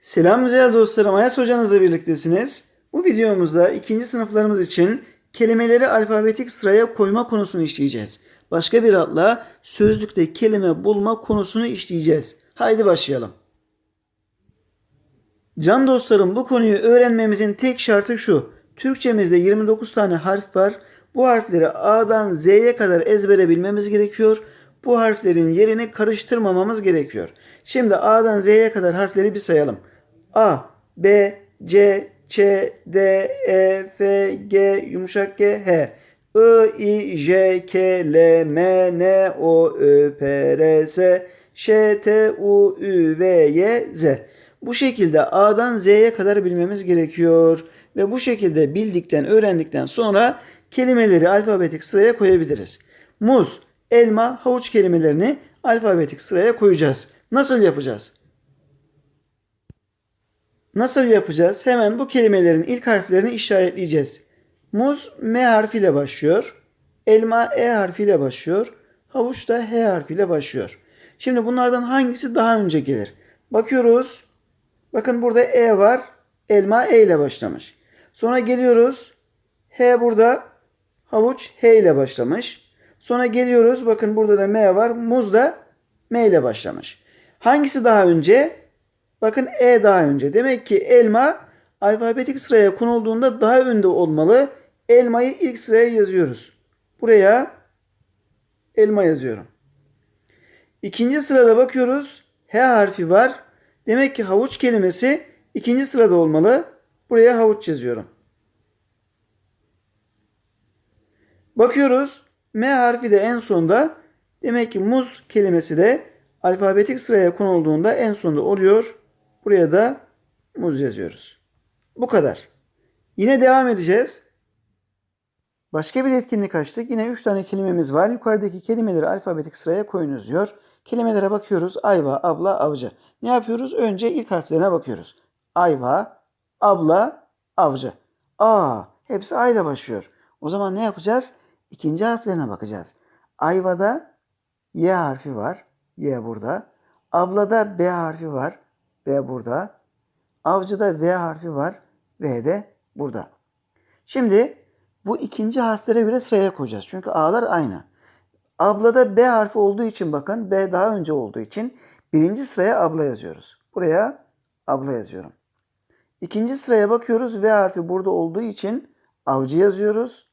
Selam güzel dostlarım. Ayas hocanızla birliktesiniz. Bu videomuzda ikinci sınıflarımız için kelimeleri alfabetik sıraya koyma konusunu işleyeceğiz. Başka bir adla sözlükte kelime bulma konusunu işleyeceğiz. Haydi başlayalım. Can dostlarım bu konuyu öğrenmemizin tek şartı şu. Türkçemizde 29 tane harf var. Bu harfleri A'dan Z'ye kadar ezbere bilmemiz gerekiyor. Bu harflerin yerini karıştırmamamız gerekiyor. Şimdi A'dan Z'ye kadar harfleri bir sayalım. A, B, C, Ç, D, E, F, G, yumuşak G, H. I, I, J, K, L, M, N, O, Ö, P, R, S, Ş, T, U, Ü, V, Y, Z. Bu şekilde A'dan Z'ye kadar bilmemiz gerekiyor. Ve bu şekilde bildikten, öğrendikten sonra kelimeleri alfabetik sıraya koyabiliriz. Muz, elma, havuç kelimelerini alfabetik sıraya koyacağız. Nasıl yapacağız? Nasıl yapacağız? Hemen bu kelimelerin ilk harflerini işaretleyeceğiz. Muz M harfiyle başlıyor. Elma E harfiyle başlıyor. Havuç da H harfiyle başlıyor. Şimdi bunlardan hangisi daha önce gelir? Bakıyoruz. Bakın burada E var. Elma E ile başlamış. Sonra geliyoruz. H burada. Havuç H ile başlamış. Sonra geliyoruz. Bakın burada da M var. Muz da M ile başlamış. Hangisi daha önce? Bakın E daha önce. Demek ki elma alfabetik sıraya konulduğunda daha önde olmalı. Elmayı ilk sıraya yazıyoruz. Buraya elma yazıyorum. İkinci sırada bakıyoruz. H harfi var. Demek ki havuç kelimesi ikinci sırada olmalı. Buraya havuç yazıyorum. Bakıyoruz. M harfi de en sonda. Demek ki muz kelimesi de alfabetik sıraya konulduğunda en sonda oluyor. Buraya da muz yazıyoruz. Bu kadar. Yine devam edeceğiz. Başka bir etkinlik açtık. Yine 3 tane kelimemiz var. Yukarıdaki kelimeleri alfabetik sıraya koyunuz diyor. Kelimelere bakıyoruz. Ayva, abla, avcı. Ne yapıyoruz? Önce ilk harflerine bakıyoruz. Ayva, abla, avcı. A, hepsi A ile başlıyor. O zaman ne yapacağız? İkinci harflerine bakacağız. Ayvada Y harfi var. Y burada. Ablada B harfi var. B burada. Avcıda V harfi var. V de burada. Şimdi bu ikinci harflere göre sıraya koyacağız. Çünkü A'lar aynı. Ablada B harfi olduğu için bakın B daha önce olduğu için birinci sıraya abla yazıyoruz. Buraya abla yazıyorum. İkinci sıraya bakıyoruz. V harfi burada olduğu için avcı yazıyoruz.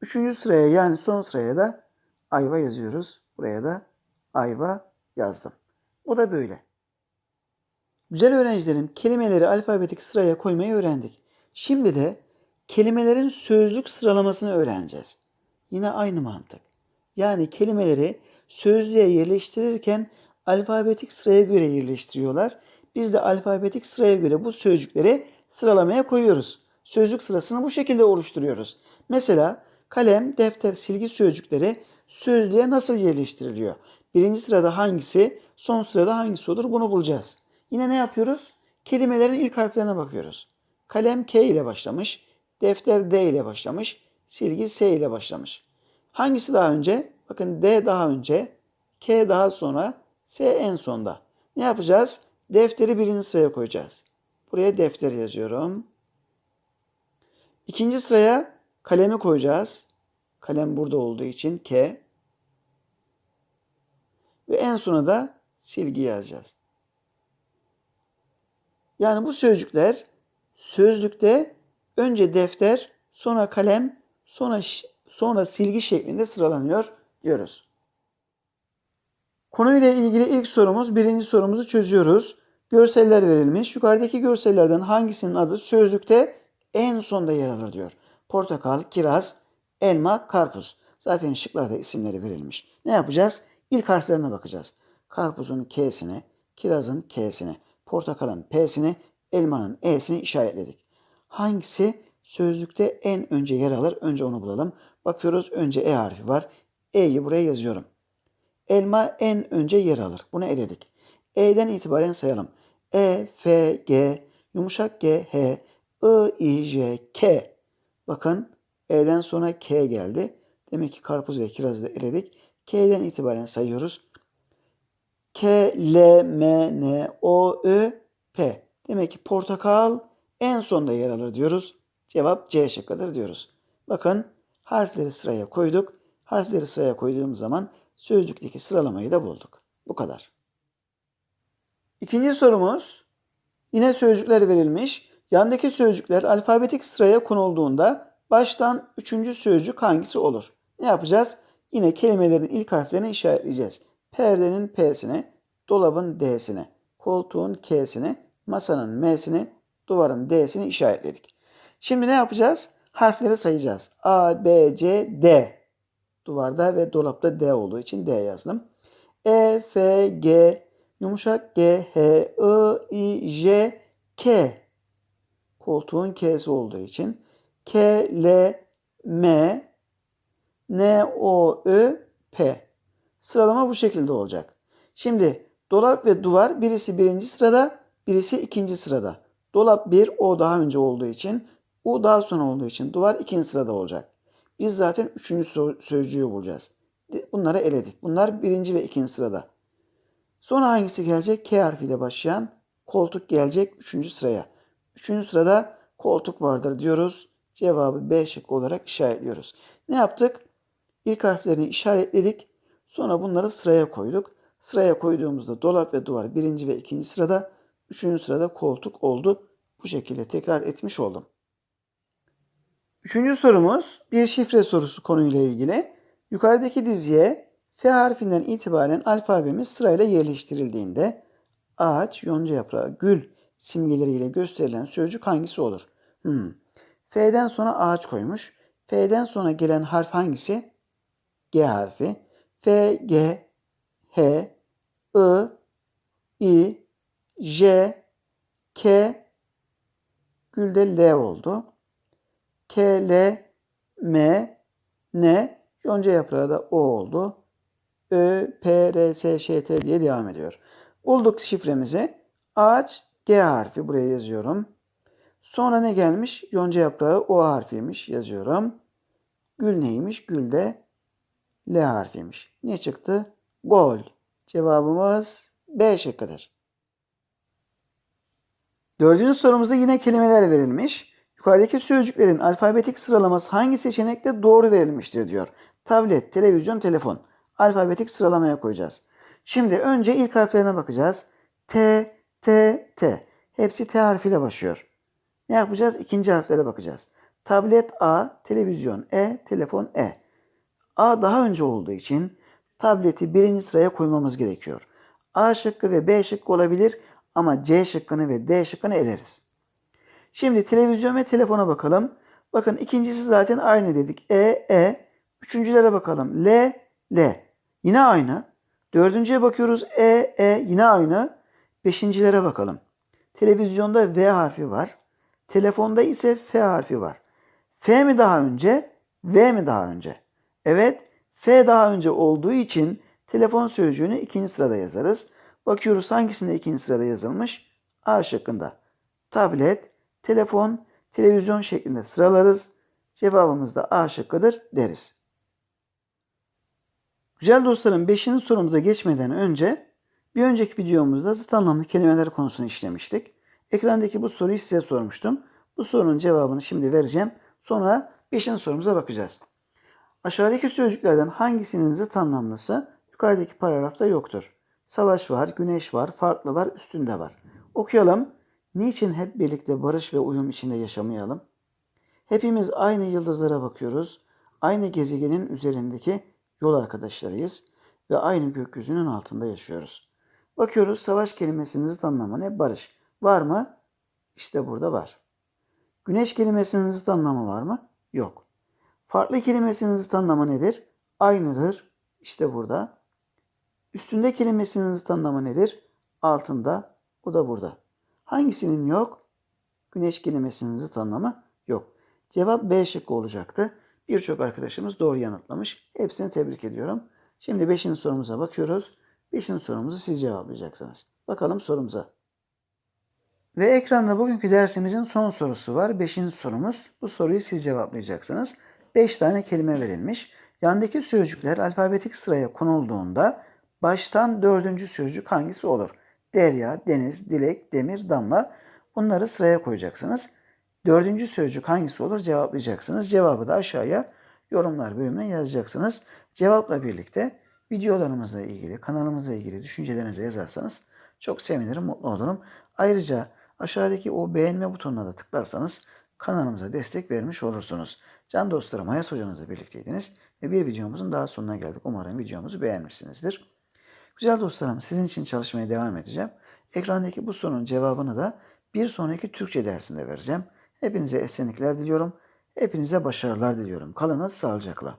Üçüncü sıraya yani son sıraya da ayva yazıyoruz. Buraya da ayva yazdım. O da böyle. Güzel öğrencilerim kelimeleri alfabetik sıraya koymayı öğrendik. Şimdi de kelimelerin sözlük sıralamasını öğreneceğiz. Yine aynı mantık. Yani kelimeleri sözlüğe yerleştirirken alfabetik sıraya göre yerleştiriyorlar. Biz de alfabetik sıraya göre bu sözcükleri sıralamaya koyuyoruz. Sözcük sırasını bu şekilde oluşturuyoruz. Mesela kalem, defter, silgi sözcükleri sözlüğe nasıl yerleştiriliyor? Birinci sırada hangisi, son sırada hangisi olur bunu bulacağız. Yine ne yapıyoruz? Kelimelerin ilk harflerine bakıyoruz. Kalem K ile başlamış, defter D ile başlamış, silgi S ile başlamış. Hangisi daha önce? Bakın D daha önce, K daha sonra, S en sonda. Ne yapacağız? Defteri birinci sıraya koyacağız. Buraya defter yazıyorum. İkinci sıraya kalemi koyacağız. Kalem burada olduğu için K. Ve en sona da silgi yazacağız. Yani bu sözcükler sözlükte önce defter, sonra kalem, sonra sonra silgi şeklinde sıralanıyor diyoruz. Konuyla ilgili ilk sorumuz, birinci sorumuzu çözüyoruz. Görseller verilmiş. Yukarıdaki görsellerden hangisinin adı sözlükte en sonda yer alır diyor. Portakal, kiraz, elma, karpuz. Zaten şıklarda isimleri verilmiş. Ne yapacağız? İlk harflerine bakacağız. Karpuzun K'sine, kirazın K'sine, portakalın P'sini, elmanın E'sini işaretledik. Hangisi sözlükte en önce yer alır? Önce onu bulalım. Bakıyoruz önce E harfi var. E'yi buraya yazıyorum. Elma en önce yer alır. Bunu eledik. E'den itibaren sayalım. E, F, G, yumuşak G, H, I, I, J, K. Bakın E'den sonra K geldi. Demek ki karpuz ve kirazı da eledik. K'den itibaren sayıyoruz. K, L, M, N, O, Ö, P. Demek ki portakal en sonda yer alır diyoruz. Cevap C şıkkıdır diyoruz. Bakın harfleri sıraya koyduk. Harfleri sıraya koyduğum zaman sözcükteki sıralamayı da bulduk. Bu kadar. İkinci sorumuz yine sözcükler verilmiş. Yandaki sözcükler alfabetik sıraya konulduğunda baştan üçüncü sözcük hangisi olur? Ne yapacağız? Yine kelimelerin ilk harflerini işaretleyeceğiz. Perdenin P'sini, dolabın D'sini, koltuğun K'sini, masanın M'sini, duvarın D'sini işaretledik. Şimdi ne yapacağız? Harfleri sayacağız. A, B, C, D. Duvarda ve dolapta D olduğu için D yazdım. E, F, G, yumuşak G, H, I, I, J, K. Koltuğun K'si olduğu için. K, L, M, N, O, Ö, P. Sıralama bu şekilde olacak. Şimdi dolap ve duvar birisi birinci sırada, birisi ikinci sırada. Dolap bir, o daha önce olduğu için, U daha sonra olduğu için duvar ikinci sırada olacak. Biz zaten üçüncü sözcüğü bulacağız. Bunları eledik. Bunlar birinci ve ikinci sırada. Sonra hangisi gelecek? K harfiyle başlayan koltuk gelecek üçüncü sıraya. Üçüncü sırada koltuk vardır diyoruz. Cevabı B şıkkı olarak işaretliyoruz. Ne yaptık? İlk harflerini işaretledik. Sonra bunları sıraya koyduk. Sıraya koyduğumuzda dolap ve duvar birinci ve ikinci sırada, üçüncü sırada koltuk oldu. Bu şekilde tekrar etmiş oldum. Üçüncü sorumuz bir şifre sorusu konuyla ilgili. Yukarıdaki diziye F harfinden itibaren alfabemiz sırayla yerleştirildiğinde ağaç, yonca yaprağı, gül simgeleriyle gösterilen sözcük hangisi olur? Hmm. F'den sonra ağaç koymuş. F'den sonra gelen harf hangisi? G harfi. F, G, H, I, I, J, K, Gülde L oldu. K, L, M, N, yonca yaprağı da O oldu. Ö, P, R, S, Ş, T diye devam ediyor. Bulduk şifremizi. Ağaç G harfi buraya yazıyorum. Sonra ne gelmiş? Yonca yaprağı O harfiymiş yazıyorum. Gül neymiş? Gül de L harfiymiş. Ne çıktı? Gol. Cevabımız B şıkkıdır. Dördüncü sorumuzda yine kelimeler verilmiş. Yukarıdaki sözcüklerin alfabetik sıralaması hangi seçenekte doğru verilmiştir diyor. Tablet, televizyon, telefon. Alfabetik sıralamaya koyacağız. Şimdi önce ilk harflerine bakacağız. T, T, T. Hepsi T harfiyle başlıyor. Ne yapacağız? İkinci harflere bakacağız. Tablet A, televizyon E, telefon E. A daha önce olduğu için tableti birinci sıraya koymamız gerekiyor. A şıkkı ve B şıkkı olabilir ama C şıkkını ve D şıkkını eleriz. Şimdi televizyon ve telefona bakalım. Bakın ikincisi zaten aynı dedik. E, E. Üçüncülere bakalım. L, L. Yine aynı. Dördüncüye bakıyoruz. E, E. Yine aynı. Beşincilere bakalım. Televizyonda V harfi var. Telefonda ise F harfi var. F mi daha önce? V mi daha önce? Evet. F daha önce olduğu için telefon sözcüğünü ikinci sırada yazarız. Bakıyoruz hangisinde ikinci sırada yazılmış? A şıkkında. Tablet, telefon, televizyon şeklinde sıralarız. Cevabımız da A şıkkıdır deriz. Güzel dostlarım 5. sorumuza geçmeden önce bir önceki videomuzda zıt anlamlı kelimeler konusunu işlemiştik. Ekrandaki bu soruyu size sormuştum. Bu sorunun cevabını şimdi vereceğim. Sonra 5. sorumuza bakacağız. Aşağıdaki sözcüklerden hangisinin zıt anlamlısı yukarıdaki paragrafta yoktur? Savaş var, güneş var, farklı var, üstünde var. Okuyalım. Niçin hep birlikte barış ve uyum içinde yaşamayalım? Hepimiz aynı yıldızlara bakıyoruz. Aynı gezegenin üzerindeki yol arkadaşlarıyız ve aynı gökyüzünün altında yaşıyoruz. Bakıyoruz savaş kelimesinin zıt anlamı ne? Barış. Var mı? İşte burada var. Güneş kelimesinin zıt anlamı var mı? Yok. Farklı kelimesinin zıt anlamı nedir? Aynıdır. İşte burada. Üstünde kelimesinin zıt anlamı nedir? Altında. O da burada. Hangisinin yok? Güneş kelimesinin zıt anlamı yok. Cevap B şıkkı olacaktı. Birçok arkadaşımız doğru yanıtlamış. Hepsini tebrik ediyorum. Şimdi 5. sorumuza bakıyoruz. 5. sorumuzu siz cevaplayacaksınız. Bakalım sorumuza. Ve ekranda bugünkü dersimizin son sorusu var. 5. sorumuz. Bu soruyu siz cevaplayacaksınız. 5 tane kelime verilmiş. Yandaki sözcükler alfabetik sıraya konulduğunda baştan dördüncü sözcük hangisi olur? Derya, deniz, dilek, demir, damla. Bunları sıraya koyacaksınız. Dördüncü sözcük hangisi olur cevaplayacaksınız. Cevabı da aşağıya yorumlar bölümüne yazacaksınız. Cevapla birlikte videolarımızla ilgili, kanalımızla ilgili düşüncelerinizi yazarsanız çok sevinirim, mutlu olurum. Ayrıca aşağıdaki o beğenme butonuna da tıklarsanız kanalımıza destek vermiş olursunuz. Can dostlarım Hayas hocamızla birlikteydiniz ve bir videomuzun daha sonuna geldik. Umarım videomuzu beğenmişsinizdir. Güzel dostlarım sizin için çalışmaya devam edeceğim. Ekrandaki bu sorunun cevabını da bir sonraki Türkçe dersinde vereceğim. Hepinize esenlikler diliyorum. Hepinize başarılar diliyorum. Kalınız sağlıcakla.